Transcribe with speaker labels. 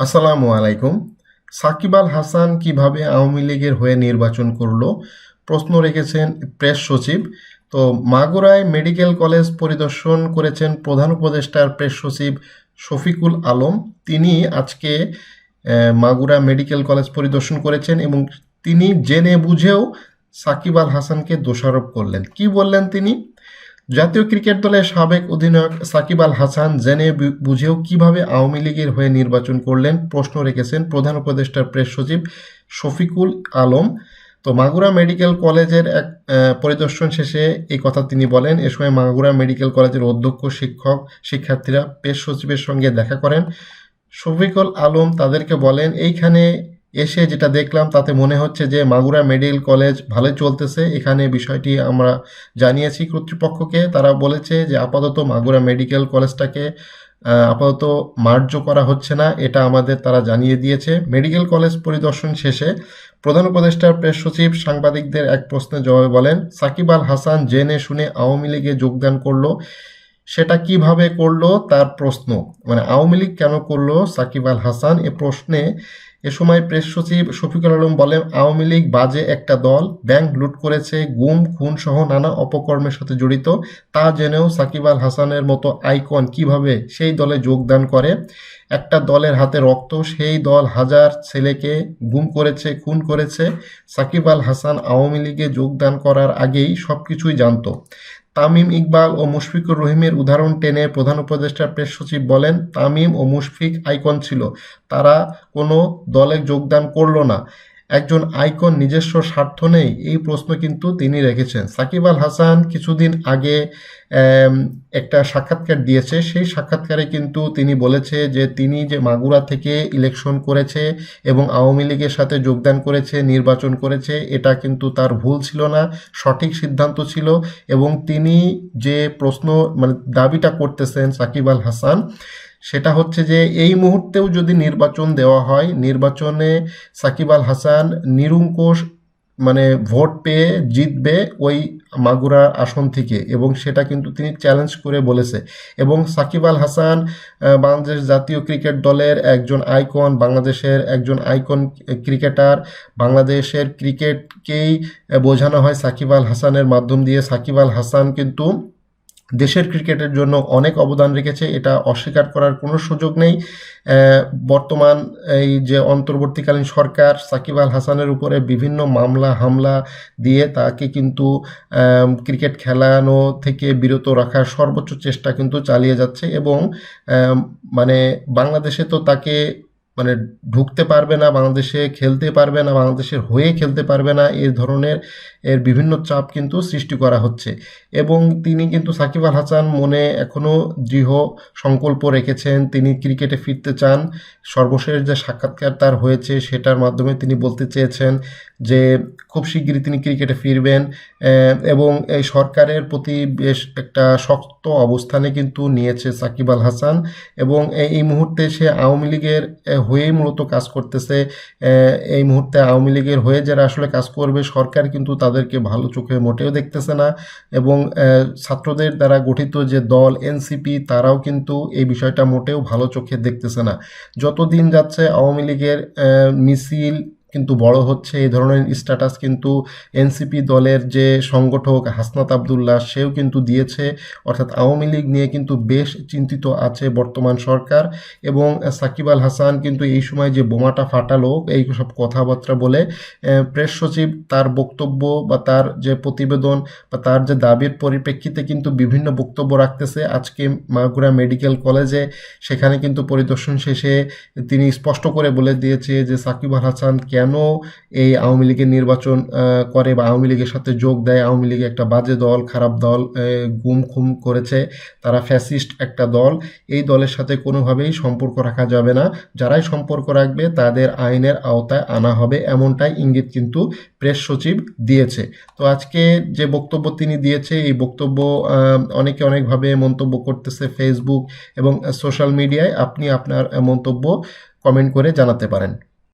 Speaker 1: আসসালামু আলাইকুম। সাকিব আল হাসান কীভাবে আওয়ামী লীগের হয়ে নির্বাচন করল? প্রশ্ন রেখেছেন প্রেস সচিব। তো মাগুরায় মেডিকেল কলেজ পরিদর্শন করেছেন প্রধান উপদেষ্টার প্রেস সচিব শফিকুল আলম। তিনি আজকে মাগুরা মেডিকেল কলেজ পরিদর্শন করেছেন এবং তিনি জেনে বুঝেও সাকিব আল হাসানকে দোষারোপ করলেন। কি বললেন তিনি? জাতীয় ক্রিকেট দলের সাবেক অধিনায়ক সাকিব আল হাসান জেনে বুঝেও কীভাবে আওয়ামী লীগের হয়ে নির্বাচন করলেন প্রশ্ন রেখেছেন প্রধান উপদেষ্টার প্রেস সচিব শফিকুল আলম। তো মাগুরা মেডিকেল কলেজের এক পরিদর্শন শেষে এই কথা তিনি বলেন, এ সময় মাগুরা মেডিকেল কলেজের অধ্যক্ষ, শিক্ষক, শিক্ষার্থীরা প্রেস সচিবের সঙ্গে দেখা করেন। শফিকুল আলম তাদেরকে বলেন, এইখানে এসে যেটা দেখলাম, তাতে মনে হচ্ছে যে মাগুরা মেডিকেল কলেজ ভালো চলতেছে। এখানে বিষয়টি আমরা জানিয়েছি কর্তৃপক্ষকে। তারা বলেছে যে আপাতত মাগুরা মেডিকেল কলেজটাকে আপাতত মার্জ করা হচ্ছে না, এটা আমাদের তারা জানিয়ে দিয়েছে। মেডিকেল কলেজ পরিদর্শন শেষে প্রধান উপদেষ্টার প্রেস সচিব সাংবাদিকদের এক প্রশ্নের জবাবে বলেন, সাকিব আল হাসান জেনে শুনে আওয়ামী লীগে যোগদান করল। সেটা কীভাবে করল তার প্রশ্ন। মানে আওয়ামী লীগ কেন করল? সাকিব আল হাসান এ প্রশ্নে এ সময় প্রেস সচিব শফিকুল আলম বলেন, আওয়ামী লীগ বাজে একটা দল, ব্যাংক লুট করেছে, গুম, খুন সহ নানা অপকর্মের সাথে জড়িত। তা জেনেও সাকিব আল হাসানের মতো আইকন কীভাবে সেই দলে যোগদান করে? একটা দলের হাতে রক্ত, সেই দল হাজার ছেলেকে গুম করেছে, খুন করেছে। সাকিব আল হাসান আওয়ামী লীগে যোগদান করার আগেই সব কিছুই জানতো। তামিম ইকবাল ও মুশফিকুর রহিমের উদাহরণ টেনে প্রধান উপদেষ্টা প্রেস সচিব বলেন, তামিম ও মুশফিক আইকন ছিল। তারা কোনো দলে যোগদান করল না। একজন আইকন নিজস্ব স্বার্থ নেই, এই প্রশ্ন কিন্তু তিনি রেখেছেন। সাকিব আল হাসান কিছুদিন আগে একটা সাক্ষাৎকার দিয়েছে। সেই সাক্ষাৎকারে কিন্তু তিনি বলেছে যে তিনি যে মাগুরা থেকে ইলেকশন করেছে এবং আওয়ামী লীগের সাথে যোগদান করেছে, নির্বাচন করেছে, এটা কিন্তু তার ভুল ছিল না, সঠিক সিদ্ধান্ত ছিল এবং তিনি যে প্রশ্ন মানে দাবিটা করতেছেন সাকিব আল হাসান সেটা হচ্ছে যে এই মুহূর্তেও যদি নির্বাচন দেওয়া হয়, নির্বাচনে সাকিব আল হাসান নিরঙ্কুশ মানে ভোট পেয়ে জিতবে ওই মাগুরা আসন থেকে এবং সেটা কিন্তু তিনি চ্যালেঞ্জ করে বলেছে। এবং সাকিব আল হাসান বাংলাদেশ জাতীয় ক্রিকেট দলের একজন আইকন বাংলাদেশের একজন আইকন ক্রিকেটার বাংলাদেশের ক্রিকেটকেই বোঝানো হয় সাকিব আল হাসানের মাধ্যম দিয়ে। সাকিব আল হাসান কিন্তু দেশের ক্রিকেটের জন্য অনেক অবদান রেখেছে, এটা অস্বীকার করার কোনো সুযোগ নেই। বর্তমান এই যে অন্তর্বর্তীকালীন সরকার সাকিব আল হাসানের উপরে বিভিন্ন মামলা, হামলা দিয়ে তাকে কিন্তু ক্রিকেট খেলানো থেকে বিরত রাখার সর্বোচ্চ চেষ্টা কিন্তু চালিয়ে যাচ্ছে এবং মানে বাংলাদেশে তো তাকে মানে ঢুকতে পারবে না, বাংলাদেশে খেলতে পারবে না, বাংলাদেশের হয়ে খেলতে পারবে না এই ধরনের এর বিভিন্ন চাপ কিন্তু সৃষ্টি করা হচ্ছে। এবং তিনি কিন্তু সাকিব আল হাসান মনে এখনও দৃঢ় সংকল্প রেখেছেন, তিনি ক্রিকেটে ফিরতে চান। সর্বশেষ যে সাক্ষাৎকার তার হয়েছে সেটার মাধ্যমে তিনি বলতে চেয়েছেন যে খুব শিগগিরই তিনি ক্রিকেটে ফিরবেন এবং এই সরকারের প্রতি বেশ একটা শক্ত অবস্থানে কিন্তু নিয়েছে সাকিব আল হাসান। এবং এই মুহূর্তে সে আওয়ামী লীগের হয়েই মূলত কাজ করতেছে এই মুহূর্তে আওয়ামী লীগের হয়ে যারা আসলে কাজ করবে, সরকার কিন্তু তাদেরকে ভালো চোখে মোটেও দেখতেছে না এবং ছাত্রদের দ্বারা গঠিত যে দল এনসিপি, তারাও কিন্তু এই বিষয়টা মোটেও ভালো চোখে দেখতেছে না। যতদিন যাচ্ছে আওয়ামী লীগের মিছিল কিন্তু বড় হচ্ছে। এই ধরনের স্ট্যাটাস কিন্তু এনসিপি দলের যে সংগঠক হাসনাত আবদুল্লাহ, সেও কিন্তু দিয়েছে। অর্থাৎ আওয়ামী লীগ নিয়ে কিন্তু বেশ চিন্তিত আছে বর্তমান সরকার এবং সাকিব আল হাসান কিন্তু এই সময় যে বোমাটা ফাটালো, এই সব কথাবার্তা বলে প্রেস সচিব তার বক্তব্য বা তার যে প্রতিবেদন বা তার যে দাবির পরিপ্রেক্ষিতে কিন্তু বিভিন্ন বক্তব্য রাখতেছে। আজকে মাগুরা মেডিকেল কলেজে সেখানে কিন্তু পরিদর্শন শেষে তিনি স্পষ্ট করে বলে দিয়েছে যে সাকিব আল হাসান কেন এই আওয়ামী লীগের নির্বাচন করে বা আওয়ামী লীগের সাথে যোগ দেয়? আওয়ামী লীগ একটা বাজে দল, খারাপ দল গুম খুম করেছে। তারা ফ্যাসিস্ট একটা দল। এই দলের সাথে কোনোভাবেই সম্পর্ক রাখা যাবে না। যারাই সম্পর্ক রাখবে, তাদের আইনের আওতায় আনা হবে এমনটাই ইঙ্গিত কিন্তু প্রেস সচিব দিয়েছে। তো আজকে যে বক্তব্য তিনি দিয়েছে, এই বক্তব্য অনেকে অনেকভাবে মন্তব্য করতেছে ফেসবুক এবং সোশ্যাল মিডিয়ায় আপনি আপনার মন্তব্য কমেন্ট করে জানাতে পারেন।